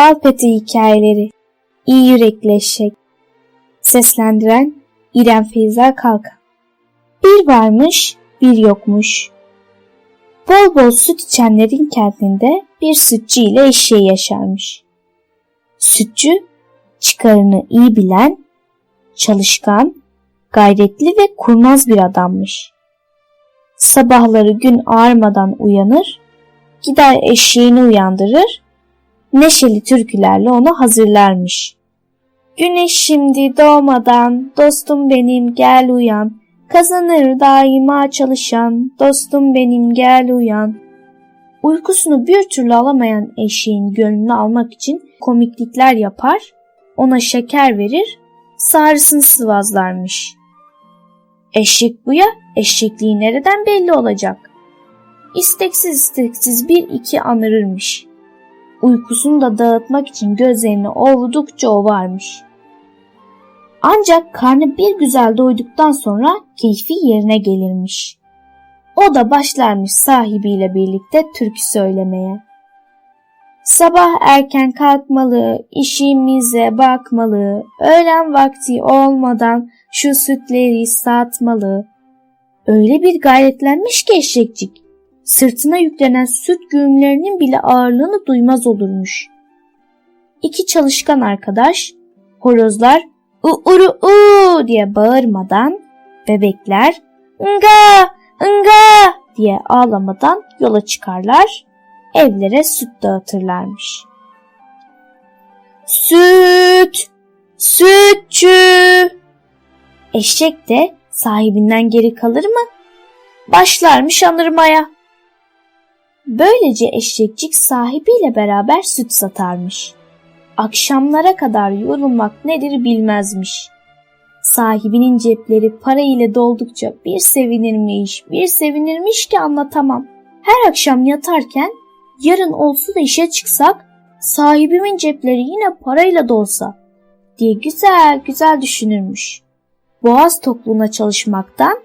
Balpeti Hikayeleri İyi Yürekli Eşek Seslendiren İrem Feyza Kalkan Bir varmış, bir yokmuş. Bol bol süt içenlerin kentinde bir sütçü ile eşeği yaşarmış. Sütçü, çıkarını iyi bilen, çalışkan, gayretli ve kurnaz bir adammış. Sabahları gün ağarmadan uyanır, gider eşeğini uyandırır, neşeli türkülerle onu hazırlarmış. Güneş şimdi doğmadan, dostum benim gel uyan, kazanır daima çalışan, dostum benim gel uyan. Uykusunu bir türlü alamayan eşeğin gönlünü almak için komiklikler yapar, ona şeker verir, sarısını sıvazlarmış. Eşek bu ya, eşekliği nereden belli olacak? İsteksiz isteksiz bir iki anırırmış. Uykusunu da dağıtmak için gözlerini ovdukça ovarmış. Ancak karnı bir güzel doyduktan sonra keyfi yerine gelirmiş. O da başlarmış sahibiyle birlikte türkü söylemeye. Sabah erken kalkmalı, işimize bakmalı, öğlen vakti olmadan şu sütleri satmalı. Öyle bir gayretlenmiş ki eşekcik, sırtına yüklenen süt güğümlerinin bile ağırlığını duymaz olurmuş. İki çalışkan arkadaş, horozlar u uru u diye bağırmadan, bebekler nga nga diye ağlamadan yola çıkarlar, evlere süt dağıtırlarmış. Süt! Sütçü! Eşek de sahibinden geri kalır mı? Başlarmış anırmaya. Böylece eşekcik sahibiyle beraber süt satarmış. Akşamlara kadar yorulmak nedir bilmezmiş. Sahibinin cepleri para ile doldukça bir sevinirmiş, bir sevinirmiş ki anlatamam. Her akşam yatarken yarın olsa da işe çıksak sahibimin cepleri yine parayla dolsa diye güzel güzel düşünürmüş. Boğaz tokluğuna çalışmaktan,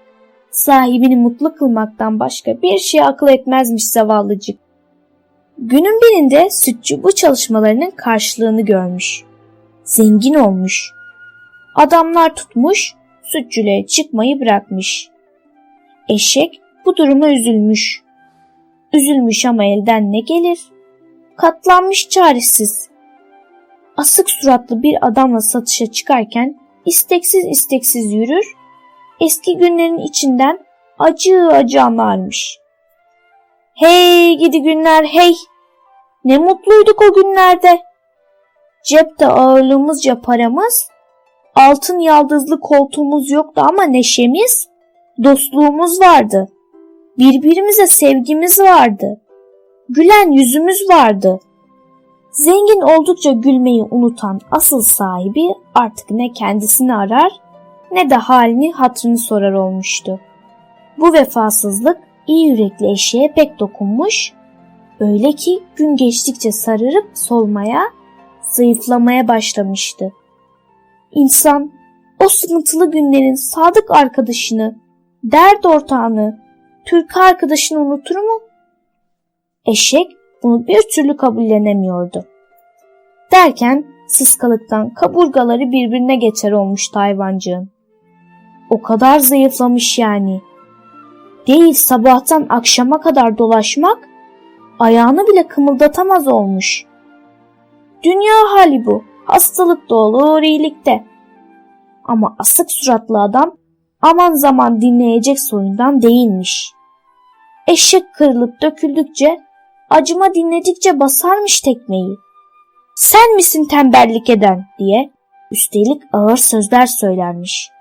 sahibini mutlu kılmaktan başka bir şey akıl etmezmiş zavallıcık. Günün birinde sütçü bu çalışmalarının karşılığını görmüş. Zengin olmuş. Adamlar tutmuş, sütçülüğe çıkmayı bırakmış. Eşek bu duruma üzülmüş. Üzülmüş ama elden ne gelir? Katlanmış çaresiz. Asık suratlı bir adamla satışa çıkarken isteksiz isteksiz yürür, eski günlerin içinden acı acı anlarmış. Hey gidi günler hey! Ne mutluyduk o günlerde. Cepte ağırlığımızca paramız, altın yaldızlı koltuğumuz yoktu ama neşemiz, dostluğumuz vardı. Birbirimize sevgimiz vardı. Gülen yüzümüz vardı. Zengin oldukça gülmeyi unutan asıl sahibi artık ne kendisini arar ne de halini hatrını sorar olmuştu. Bu vefasızlık iyi yürekli eşeğe pek dokunmuş, öyle ki gün geçtikçe sararıp solmaya, zayıflamaya başlamıştı. İnsan o sıkıntılı günlerin sadık arkadaşını, dert ortağını, Türk arkadaşını unutur mu? Eşek bunu bir türlü kabullenemiyordu. Derken sıskalıktan kaburgaları birbirine geçer olmuştu hayvancığın. O kadar zayıflamış yani. Değil sabahtan akşama kadar dolaşmak ayağını bile kımıldatamaz olmuş. Dünya hali bu. Hastalık da olur iyilikte. Ama asık suratlı adam aman zaman dinleyecek soyundan değilmiş. Eşek kırılıp döküldükçe acıma dinledikçe basarmış tekmeyi. Sen misin tembellik eden diye üstelik ağır sözler söylermiş.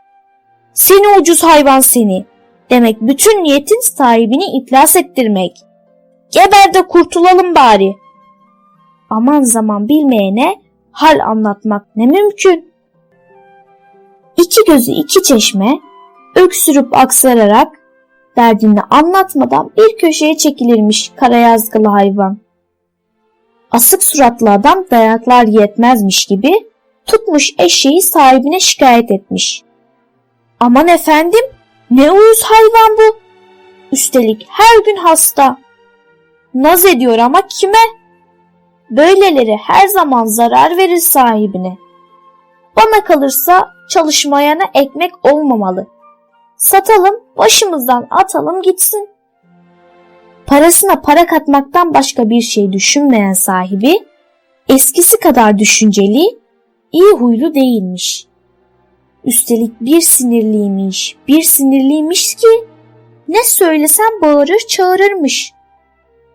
Seni ucuz hayvan seni. Demek bütün niyetin sahibini iflas ettirmek. Geber de kurtulalım bari. Aman zaman bilmeyene hal anlatmak ne mümkün. İki gözü iki çeşme öksürüp aksararak derdini anlatmadan bir köşeye çekilirmiş kara yazgılı hayvan. Asık suratlı adam dayaklar yetmezmiş gibi tutmuş eşeği sahibine şikayet etmiş. Aman efendim ne uyuz hayvan bu. Üstelik her gün hasta. Naz ediyor ama kime? Böyleleri her zaman zarar verir sahibine. Bana kalırsa çalışmayana ekmek olmamalı. Satalım, başımızdan atalım gitsin. Parasına para katmaktan başka bir şey düşünmeyen sahibi, eskisi kadar düşünceli, iyi huylu değilmiş. Üstelik bir sinirliymiş, bir sinirliymiş ki ne söylesem bağırır çağırırmış.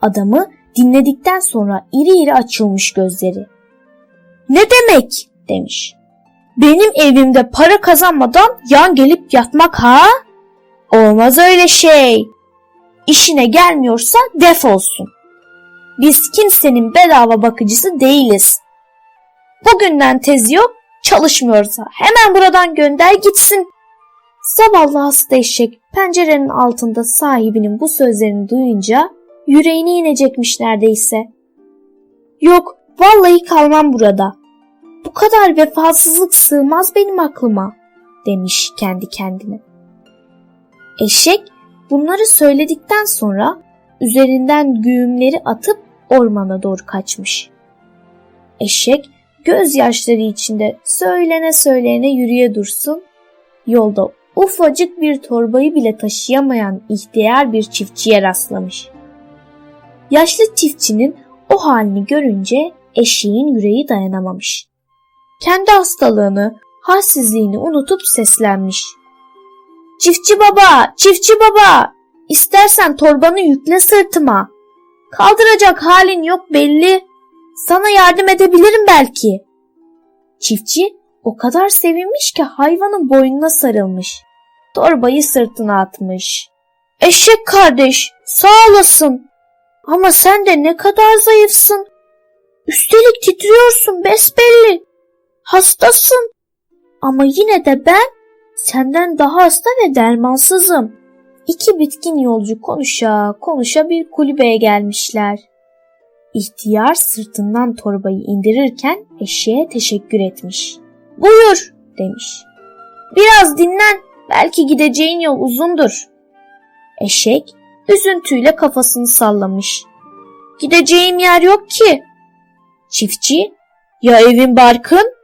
Adamı dinledikten sonra iri iri açılmış gözleri. Ne demek demiş. Benim evimde para kazanmadan yan gelip yatmak ha? Olmaz öyle şey. İşine gelmiyorsa defolsun. Biz kimsenin bedava bakıcısı değiliz. Bugünden tezi yok, çalışmıyorsa hemen buradan gönder gitsin. Zavallı hasta eşek pencerenin altında sahibinin bu sözlerini duyunca yüreğine inecekmiş neredeyse. Yok, vallahi kalmam burada. Bu kadar vefasızlık sığmaz benim aklıma, demiş kendi kendine. Eşek bunları söyledikten sonra üzerinden güğümleri atıp ormana doğru kaçmış. Eşek gözyaşları içinde söylene söylene yürüye dursun, yolda ufacık bir torbayı bile taşıyamayan ihtiyar bir çiftçiye rastlamış. Yaşlı çiftçinin o halini görünce eşeğin yüreği dayanamamış. Kendi hastalığını, halsizliğini unutup seslenmiş. Çiftçi baba, çiftçi baba, istersen torbanı yükle sırtıma. Kaldıracak halin yok belli. Sana yardım edebilirim belki. Çiftçi o kadar sevinmiş ki hayvanın boynuna sarılmış. Torbayı sırtına atmış. Eşek kardeş, sağ olasın. Ama sen de ne kadar zayıfsın. Üstelik titriyorsun besbelli. Hastasın. Ama yine de ben senden daha hasta ve dermansızım. İki bitkin yolcu konuşa konuşa bir kulübeye gelmişler. İhtiyar sırtından torbayı indirirken eşeğe teşekkür etmiş. Buyur demiş. Biraz dinlen belki gideceğin yol uzundur. Eşek üzüntüyle kafasını sallamış. Gideceğim yer yok ki. Çiftçi ya evin barkın?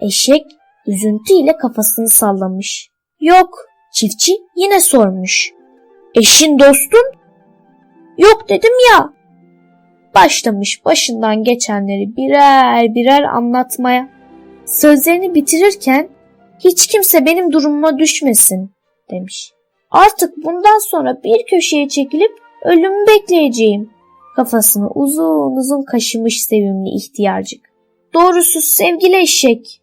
Eşek üzüntüyle kafasını sallamış. Yok. Çiftçi yine sormuş. Eşin dostun? Yok dedim ya. Başlamış başından geçenleri birer birer anlatmaya. Sözlerini bitirirken hiç kimse benim durumuma düşmesin demiş. Artık bundan sonra bir köşeye çekilip ölümü bekleyeceğim. Kafasını uzun uzun kaşımış sevimli ihtiyarcık. Doğrusu sevgili eşek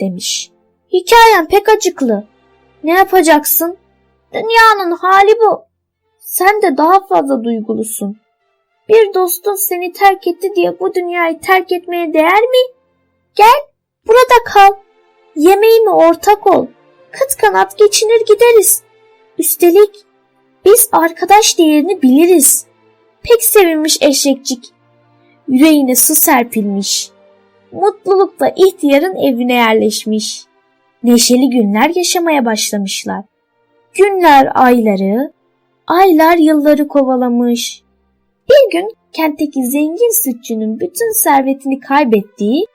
demiş. Hikayen pek acıklı. Ne yapacaksın? Dünyanın hali bu. Sen de daha fazla duygulusun. Bir dostun seni terk etti diye bu dünyayı terk etmeye değer mi? Gel, burada kal. Yemeğime ortak ol. Kıt kanat geçinir gideriz. Üstelik biz arkadaş değerini biliriz. Pek sevinmiş eşekcik. Yüreğine su serpilmiş. Mutlulukla ihtiyarın evine yerleşmiş. Neşeli günler yaşamaya başlamışlar. Günler ayları, aylar yılları kovalamış. Bir gün kentteki zengin sütçünün bütün servetini kaybettiği,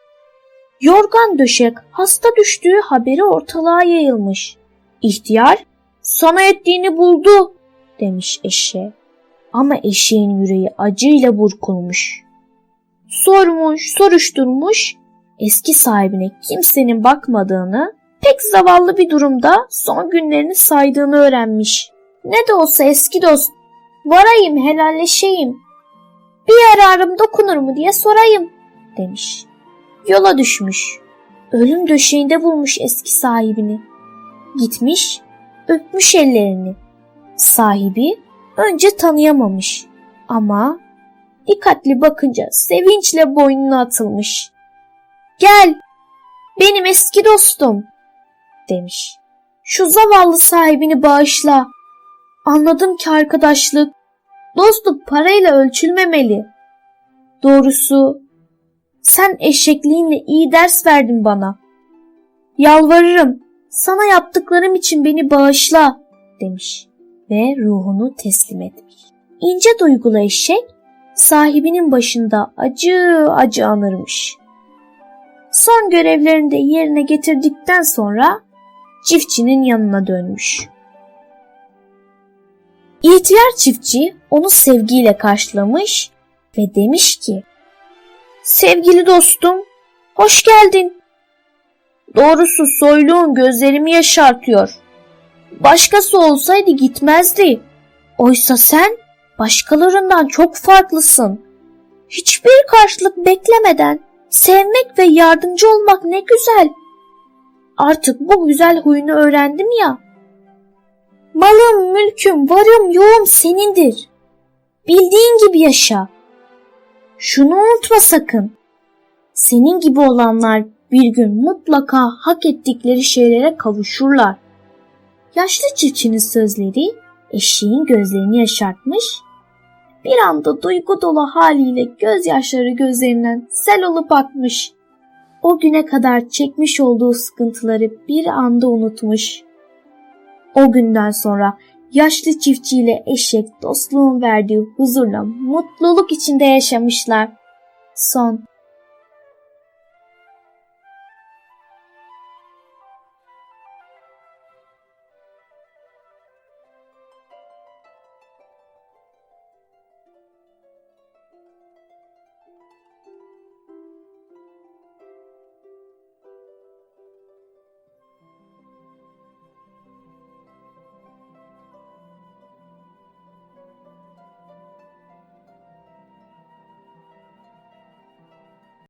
yorgan döşek hasta düştüğü haberi ortalığa yayılmış. İhtiyar sana ettiğini buldu demiş eşeğe. Ama eşeğin yüreği acıyla burkulmuş. Sormuş, soruşturmuş, eski sahibine kimsenin bakmadığını, pek zavallı bir durumda son günlerini saydığını öğrenmiş. Ne de olsa eski dost, varayım helalleşeyim. Bir yararım dokunur mu diye sorayım demiş. Yola düşmüş. Ölüm döşeğinde bulmuş eski sahibini. Gitmiş, öpmüş ellerini. Sahibi önce tanıyamamış ama dikkatli bakınca sevinçle boynuna atılmış. Gel, benim eski dostum, demiş. Şu zavallı sahibini bağışla. Anladım ki arkadaşlık, dostluk parayla ölçülmemeli. Doğrusu sen eşekliğinle iyi ders verdin bana. Yalvarırım, sana yaptıklarım için beni bağışla, demiş ve ruhunu teslim etmiş. İnce duygulu eşek sahibinin başında acı acı anırmış. Son görevlerini de yerine getirdikten sonra çiftçinin yanına dönmüş. İhtiyar çiftçi onu sevgiyle karşılamış ve demiş ki Sevgili dostum, hoş geldin. Doğrusu soyluğun gözlerimi yaşartıyor. Başkası olsaydı gitmezdi. Oysa sen başkalarından çok farklısın. Hiçbir karşılık beklemeden sevmek ve yardımcı olmak ne güzel. Artık bu güzel huyunu öğrendim ya. Malım, mülküm, varım, yoğum senindir. Bildiğin gibi yaşa. Şunu unutma sakın. Senin gibi olanlar bir gün mutlaka hak ettikleri şeylere kavuşurlar. Yaşlı çiftçinin sözleri eşeğin gözlerini yaşartmış. Bir anda duygu dolu haliyle gözyaşları gözlerinden sel olup akmış. O güne kadar çekmiş olduğu sıkıntıları bir anda unutmuş. O günden sonra yaşlı çiftçiyle eşek dostluğun verdiği huzurla mutluluk içinde yaşamışlar. Son